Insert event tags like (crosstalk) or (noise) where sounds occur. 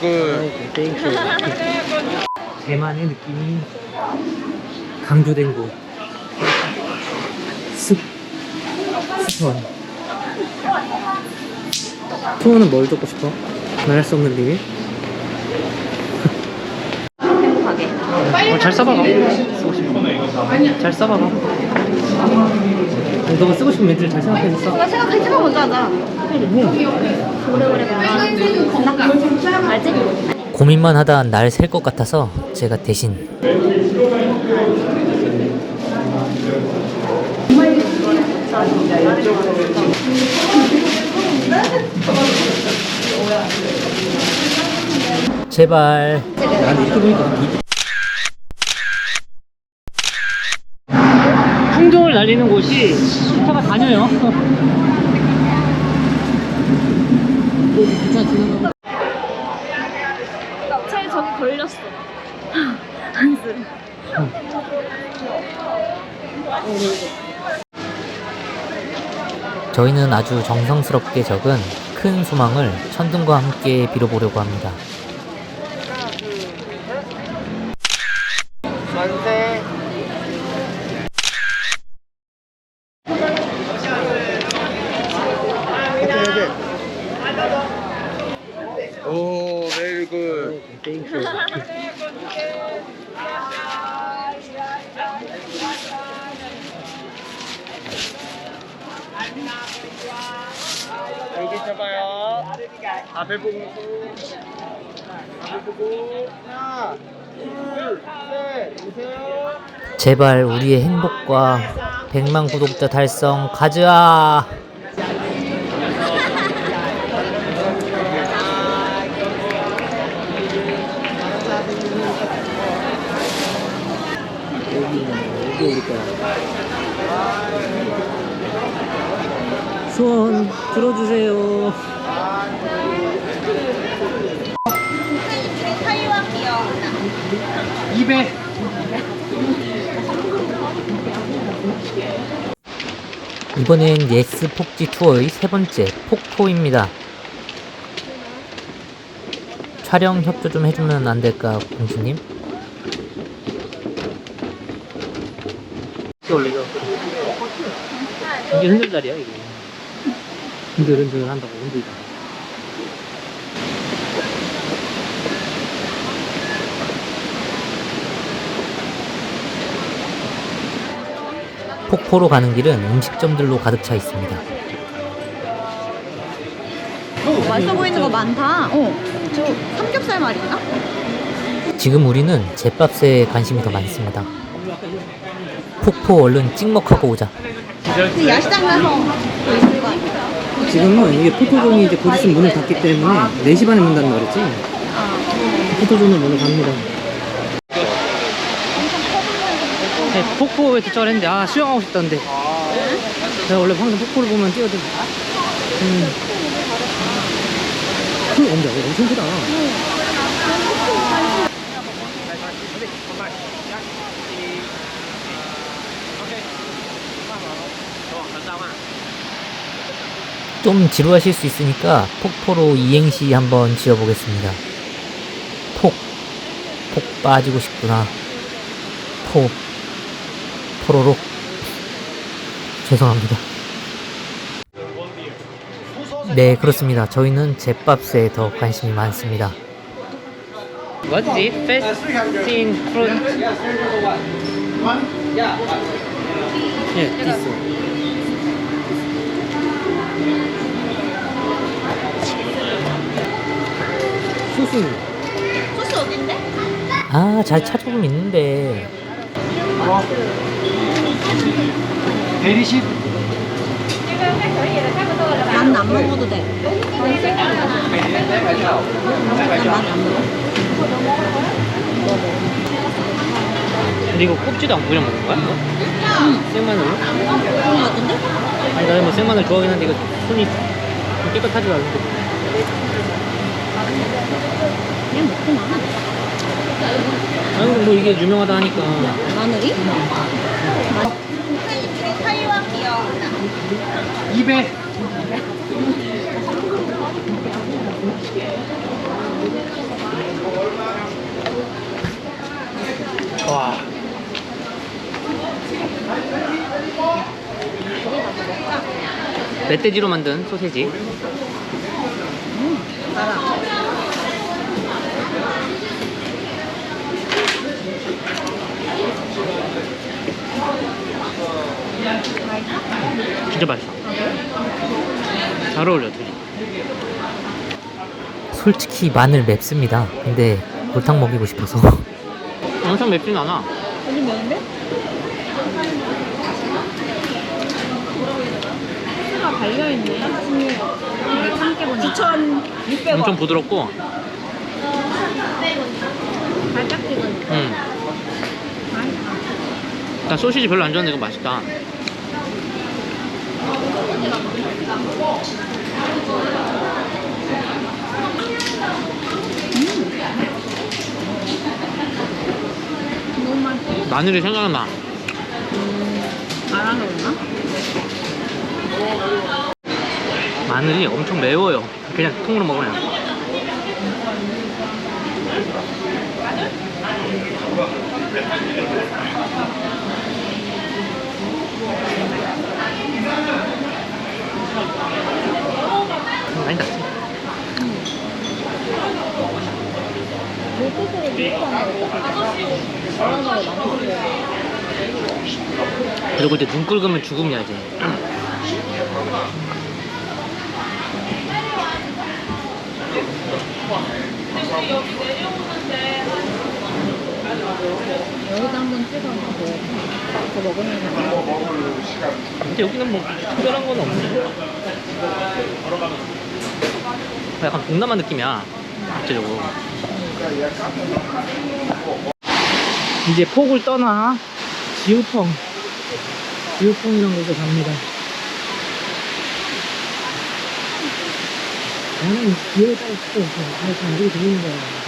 good. 땡큐. 대만의 느낌이 강조된 곳. 습, 습원. 투어는 뭘 듣고 싶어? 말할 수 없는 비밀? 행복하게. 어, 잘 써봐봐. 잘 써봐봐. 너가 쓰고 싶은 멘트를 잘 생각해서 써. 나 생각하지만 먼저 하자. 오래오래 건강. 알지? 고민만 하다 날 셀 것 같아서 제가 대신 제발 난 이렇게 보니까 이- 풍경을 날리는 곳이 차가 다녀요. 쟤 저기 걸렸어. 한숨. 저희는 아주 정성스럽게 적은 큰 소망을 천둥과 함께 빌어보려고 합니다. 만세. 오, very good. 땡큐. 여기 잡아요. 앞에 보고 앞에 보고 하나, 둘, 셋, 보세요. 제발 우리의 행복과 100만 구독자 달성 가자! 소원 들어주세요. 200. 이번엔 예스 폭지 투어의 세 번째 폭포입니다. 촬영 협조 좀 해주면 안 될까, 공주님? 이게 흔들다리야, 이게. 흔들흔들 한다고, 흔들다. 폭포로 가는 길은 음식점들로 가득 차 있습니다. 맛있어 보이는 거 많다. 어. 저 삼겹살 말이나? 지금 우리는 제밥새에 관심이 더 많습니다. 폭포 얼른 찍먹하고 오자. 근데 야시장 가서 또 있을 거 아니야? 지금은 이게 포토존이 이제 곧 있으면 문을 닫기 때문에 4시 반에 문 닫는 거랬지? 포토존은 문을 닫니다. 네, 폭포에 도착을 했는데, 아, 수영하고 싶다는데. 내가 원래 항상 폭포를 보면 뛰어들 음. 그, 엄청, 엄청 크다. 좀 지루하실 수 있으니까 폭포로 이행시 한번 지어보겠습니다. 폭, 폭 빠지고 싶구나. 포, 포로록. 죄송합니다. 네, 그렇습니다. 저희는 제밥새에 더 관심이 많습니다. What is it? Festin fruit? Yeah, this one. 소스는? 소스 어딘데? 아, 잘 찾아보면 있는데. 대리식? 나는 안 먹어도 돼. 난안. 근데 이거 꼽지도 않고 그냥 먹는 거야? 응. 생마늘로? 그런 거 같은데? 아니 나는 뭐 생마늘 좋아하긴 한데 이거 손이 좀 깨끗하지가 않은데 그냥 먹구만. 아니 뭐 이게 유명하다 하니까. 마늘이? 입에. 와. 멧돼지로 만든 소세지. 솔직히 마늘 맵습니다. 근데 골탕 먹이고 싶어서 (laughs) 엄청 맵진 않아. 완전 매운데? 소스가 달려있네. 이게 참깨 보니까. 9,600원. 엄청 부드럽고, 살짝 찍은. 음. 나 소시지 별로 안 좋아하는데 이거 맛있다. 너무 맛있어. 마늘이 생각나. 알아서? 마늘이 엄청 매워요. 그냥 통으로 먹으면. 음, 많이 났지. 그리고 이제 눈 붉으면 죽음이야 이제. 여기다 한번 먹어야지. 더 먹으면 근데 여기는 뭐 특별한 건 없네. 약간 동남아 느낌이야. 전체적으로. 이제 폭을 떠나 지우펑, 지우펑이라는 곳에 갑니다. 나는 쓰고 있어. 그래서 안 되게 들리는 거야.